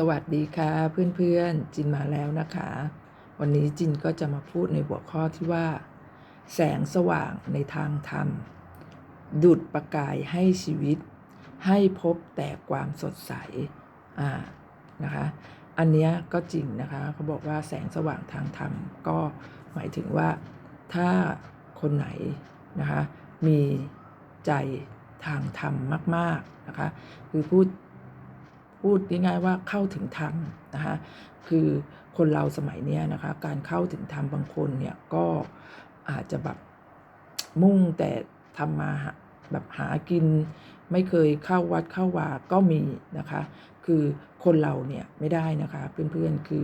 สวัสดีค่ะเพื่อนๆจินมาแล้วนะคะ วันนี้จินก็จะมาพูดในหัวข้อที่ว่า แสงสว่างในทางธรรม ดุดประกายให้ชีวิต ให้พบแต่ความสดใสอ่านะคะ อันนี้ก็จริงนะคะเขาบอกว่าแสงสว่างทางธรรม ก็หมายถึงว่าถ้าคนไหนนะคะมีใจทางธรรมมาก ๆนะคะ คือพูด พูดง่ายๆว่าเข้าถึงธรรมนะคะคือคนเราสมัยนี้นะคะ การเข้าถึงธรรมบางคนเนี่ยก็อาจจะแบบมุ่งแต่ทำมาแบบหากิน ไม่เคยเข้าวัดเข้าวาก็มีนะคะ คือคนเราเนี่ยไม่ได้นะคะเพื่อนๆคือ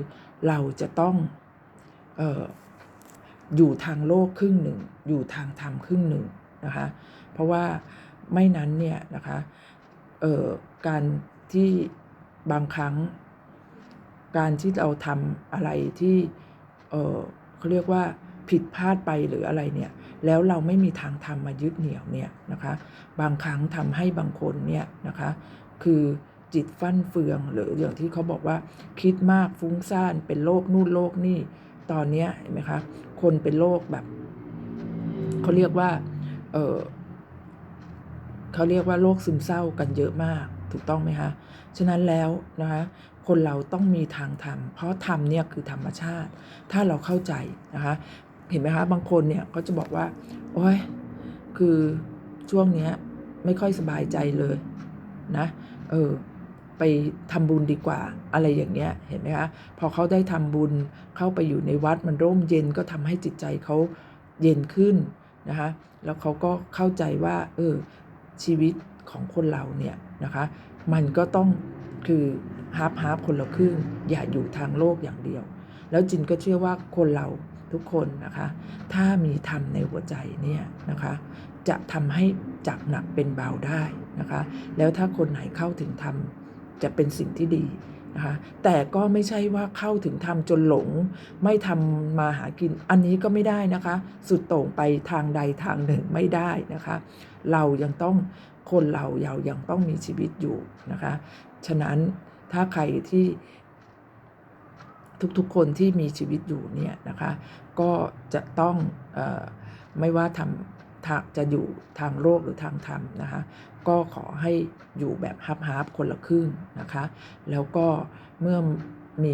เราจะต้องเอออยู่ทางโลกครึ่งหนึ่ง อยู่ทางธรรมครึ่งหนึ่งนะคะ เพราะว่าไม่นั้นเนี่ยนะคะการที่ บางครั้ง การที่เราทำอะไรที่เออเขาเรียกว่าผิดพลาดไปหรืออะไรเนี่ย แล้วเราไม่มีทางทำมายึดเหนี่ยวเนี่ยนะคะ บางครั้งทำให้บางคนเนี่ยนะคะ คือจิตฟั่นเฟืองหรืออย่างที่เขาบอกว่า คิดมากฟุ้งซ่านเป็นโรคนู่นโรคนี่ตอนเนี้ยเห็นไหมคะ คนเป็นโรคแบบเขาเรียกว่าเออเขาเรียกว่าโรคซึมเศร้ากันเยอะมาก ถูกต้องไหมคะฉะนั้นแล้วนะคะคนเราต้องมีทางธรรมเพราะธรรมเนี่ยคือธรรมชาติ ถ้าเราเข้าใจนะคะเห็นไหมคะบางคนเนี่ยก็จะบอกว่า โอ้ยคือช่วงเนี้ยไม่ค่อยสบายใจเลยนะเออไปทำบุญดีกว่าอะไรอย่างเงี้ยเห็นไหมคะพอเขาได้ทำบุญเข้าไปอยู่ในวัดมันร่มเย็นก็ทำให้จิตใจเขาเย็นขึ้นนะคะแล้วเขาก็เข้าใจว่าเออชีวิตของคนเราเนี่ย นะคะ มันก็ต้องคือฮาร์ปฮาร์ปคนละครึ่งอย่าอยู่ทางโลกอย่างเดียว แล้วจินก็เชื่อว่าคนเราทุกคนนะคะ ถ้ามีธรรมในหัวใจเนี่ยนะคะ จะทำให้จากหนักเป็นเบาได้นะคะ แล้วถ้าคนไหนเข้าถึงธรรมจะเป็นสิ่งที่ดี นะคะแต่ก็ไม่ใช่ว่าเข้าถึงธรรมจนหลง ไม่ทำมาหากินอันนี้ก็ไม่ได้นะคะ สุดโต่งไปทางใดทางหนึ่งไม่ได้นะคะ เรายังต้องคนเราเรายังต้องมีชีวิตอยู่นะคะ ฉะนั้นถ้าใครที่ทุกๆคนที่มีชีวิตอยู่เนี่ยนะคะ ก็จะต้องออไม่ว่าทำทา จะอยู่ทางโลกหรือทางธรรมนะคะ ก็ขอให้อยู่แบบฮับฮับคนละครึ่งนะคะ แล้วก็เมื่อมี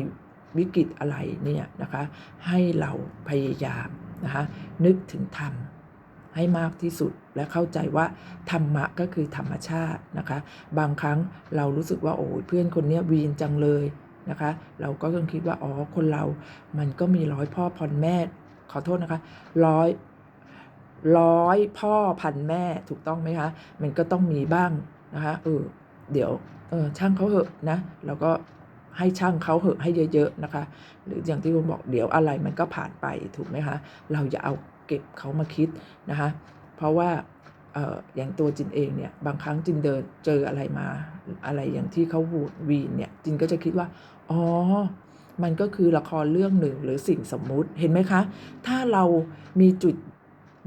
วิกฤตอะไรเนี่ยนะคะ ให้เราพยายามนะคะนึกถึงธรรมให้มากที่สุดและเข้าใจว่าธรรมะก็คือธรรมชาตินะคะ บางครั้งเรารู้สึกว่าโอ้ยเพื่อนคนนี้วีนจังเลยนะคะ เราก็ต้องคิดว่าอ๋อคนเรา มันก็มีร้อยพ่อพันแม่ขอโทษนะคะร้อย ร้อยพ่อพันแม่ถูกต้องไหมคะ มันก็ต้องมีบ้างนะคะเออเดี๋ยวเออช่างเขาเหอะนะเราก็ให้ช่างเขาเหอะให้เยอะๆนะคะ หรืออย่างที่ผมบอกเดี๋ยวอะไรมันก็ผ่านไปถูกไหมคะเราอย่าเอาเก็บเขามาคิดนะคะ เพราะว่าเอออย่างตัวจินเองเนี่ยบางครั้งจินเดินเจออะไรมา อะไรอย่างที่เขาวูดวีนเนี่ยจินก็จะคิดว่าอ๋อมันก็คือละครเรื่องหนึ่งหรือสิ่งสมมุติเห็นไหมคะ ถ้าเรามีจุด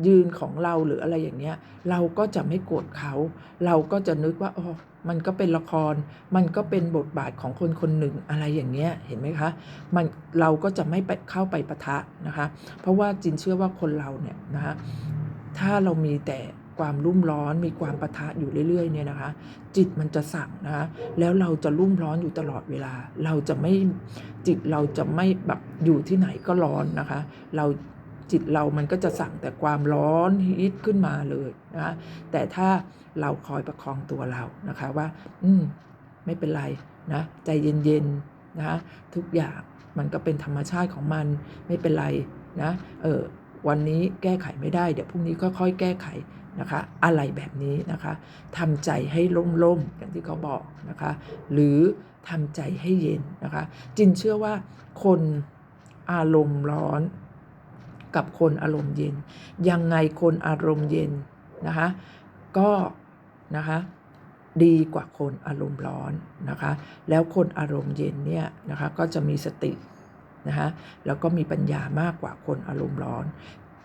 ยืนของเราหรืออะไรอย่างเงี้ย เราก็จะไม่โกรธเขา เราก็จะนึกว่าอ๋อมันก็เป็นละคร มันก็เป็นบทบาทของคนคนหนึ่งอะไรอย่างเงี้ย เห็นไหมคะ มันเราก็จะไม่ไปเข้าไปปะทะนะคะ เพราะว่าจินเชื่อว่าคนเราเนี่ยนะคะถ้าเรามีแต่ความรุ่มร้อนมีความปะทะอยู่เรื่อยๆเนี่ยนะคะ จิตมันจะสั่งนะคะแล้วเราจะรุ่มร้อนอยู่ตลอดเวลา เราจะไม่จิตเราจะไม่แบบอยู่ที่ไหนก็ร้อนนะคะ เรา จิตเรามันก็จะสั่งแต่ความร้อนฮิตขึ้นมาเลยนะแต่ถ้าเราคอยประคองตัวเรานะคะว่า อืมไม่เป็นไรนะใจเย็นๆนะทุกอย่างมันก็เป็นธรรมชาติของมันไม่เป็นไรนะเออวันนี้แก้ไขไม่ได้ เดี๋ยวพรุ่งนี้ค่อยๆแก้ไขนะคะ อะไรแบบนี้นะคะทำใจให้ล่มๆอย่างที่เขาบอกนะคะ หรือทำใจให้เย็นนะคะ จินเชื่อว่าคนอารมณ์ร้อน กับคนอารมณ์เย็น ยังไงคนอารมณ์เย็นนะคะก็นะคะดีกว่าคนอารมณ์ร้อนนะคะ แล้วคนอารมณ์เย็นเนี่ยนะคะก็จะมีสตินะคะแล้วก็มีปัญญามากกว่าคนอารมณ์ร้อน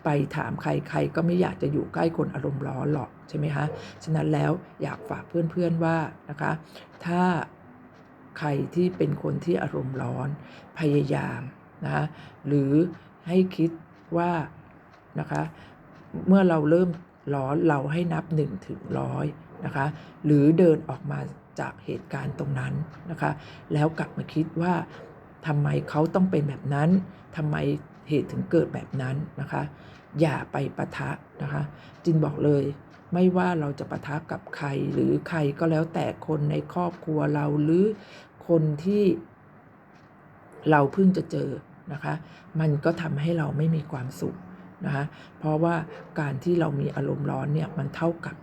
ไปถามใครใครก็ไม่อยากจะอยู่ใกล้คนอารมณ์ร้อนหรอกใช่ไหมคะ ฉะนั้นแล้วอยากฝากเพื่อนๆว่านะคะถ้าใครที่เป็นคนที่อารมณ์ร้อนพยายามนะคะหรือให้คิด ว่านะคะเมื่อเราเริ่มร้อนเราให้นับ1ถึงร้อยนะคะหรือเดินออกมาจากเหตุการณ์ตรงนั้นนะคะแล้วกลับมาคิดว่าทำไมเขาต้องเป็นแบบนั้นทำไมเหตุถึงเกิดแบบนั้นนะคะ อย่าไปปะทะนะคะจินบอกเลยไม่ว่าเราจะปะทะกับใครหรือใครก็แล้วแต่คนในครอบครัวเราหรือคนที่เราเพิ่งจะเจอ นะคะ มันก็ทำให้เราไม่มีความสุขนะคะ เพราะว่าการที่เรามีอารมณ์ร้อนเนี่ยมันเท่ากับ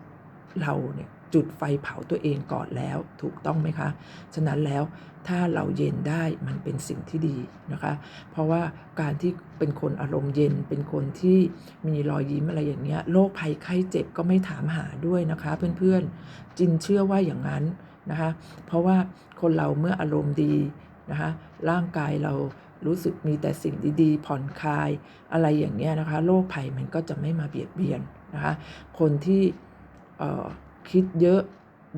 เราเนี่ยจุดไฟเผาตัวเองก่อนแล้วถูกต้องไหมคะ ฉะนั้นแล้วถ้าเราเย็นได้มันเป็นสิ่งที่ดีนะคะ เพราะว่าการที่เป็นคนอารมณ์เย็น เป็นคนที่มีรอยยิ้มอะไรอย่างเงี้ยโรคภัยไข้เจ็บก็ไม่ถามหาด้วยนะคะ เพื่อนๆ จินเชื่อว่าอย่างนั้นนะคะ เพราะว่าคนเราเมื่ออารมณ์ดีนะคะร่างกายเรา รู้สึกมีแต่สิ่งดีๆ ผ่อนคลายอะไรอย่างเงี้ยนะคะโรคภัยมันก็จะไม่มาเบียดเบียนนะคะคนที่คิดเยอะ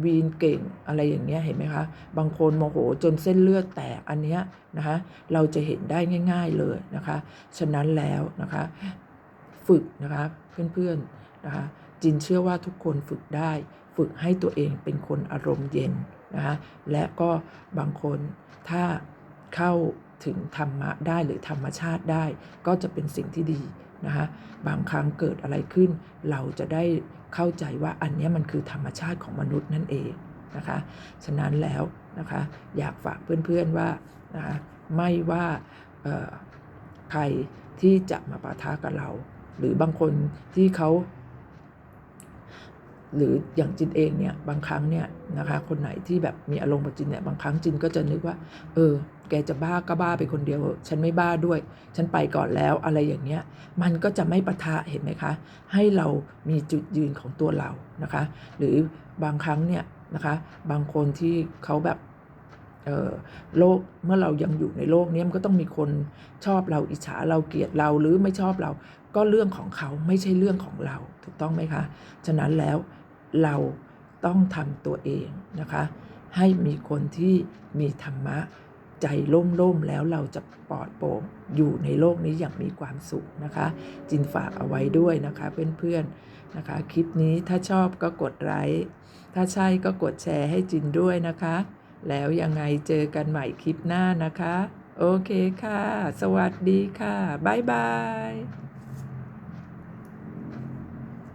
วีนเก่งอะไรอย่างเงี้ยเห็นไหมคะ บางคนโมโหจนเส้นเลือดแตกอันเนี้ยนะคะเราจะเห็นได้ง่าย ๆเลยนะคะ ฉะนั้นแล้วนะคะฝึกนะคะเพื่อนๆนะคะจินเชื่อว่าทุกคนฝึกได้ ฝึกให้ตัวเองเป็นคนอารมณ์เย็นนะคะและก็บางคนถ้าเข้า ถึงธรรมะได้หรือธรรมชาติได้ ก็จะเป็นสิ่งที่ดีนะคะบางครั้งเกิดอะไรขึ้น เราจะได้เข้าใจว่าอันนี้มันคือธรรมชาติของมนุษย์นั่นเองนะคะฉะนั้นแล้วนะคะอยากฝากเพื่อนๆว่านะคะไม่ว่าใครที่จะมาปะทะกับเรา หรือบางคนที่เขาหรืออย่างจินเองเนี่ยบางครั้งเนี่ยนะคะคนไหนที่แบบมีอารมณ์กับจินเนี่ยบางครั้งจินก็จะนึกว่า เออ แกจะบ้าก็บ้าไปคนเดียว ฉันไม่บ้าด้วย ฉันไปก่อนแล้วอะไรอย่างเงี้ย มันก็จะไม่ปะทะเห็นไหมคะ ให้เรามีจุดยืนของตัวเรานะคะ หรือบางครั้งเนี่ยนะคะ บางคนที่เขาแบบเออโลกเมื่อเรายังอยู่ในโลกนี้มันก็ต้องมีคนชอบเราอิจฉาเราเกลียดเราหรือไม่ชอบเรา ก็เรื่องของเขาไม่ใช่เรื่องของเราถูกต้องไหมคะฉะนั้นแล้วเราต้องทำตัวเองนะคะ ให้มีคนที่มีธรรมะ ใจล่มๆแล้วเราจะปลอดโปร่งอยู่ในโลกนี้อย่างมีความสุขนะคะ จินฝากเอาไว้ด้วยนะคะเพื่อนๆนะคะ คลิปนี้ถ้าชอบก็กดไลค์ถ้าใช่ก็กดแชร์ให้จินด้วยนะคะ แล้วยังไงเจอกันใหม่คลิปหน้านะคะ โอเคค่ะ สวัสดีค่ะ บ๊ายบาย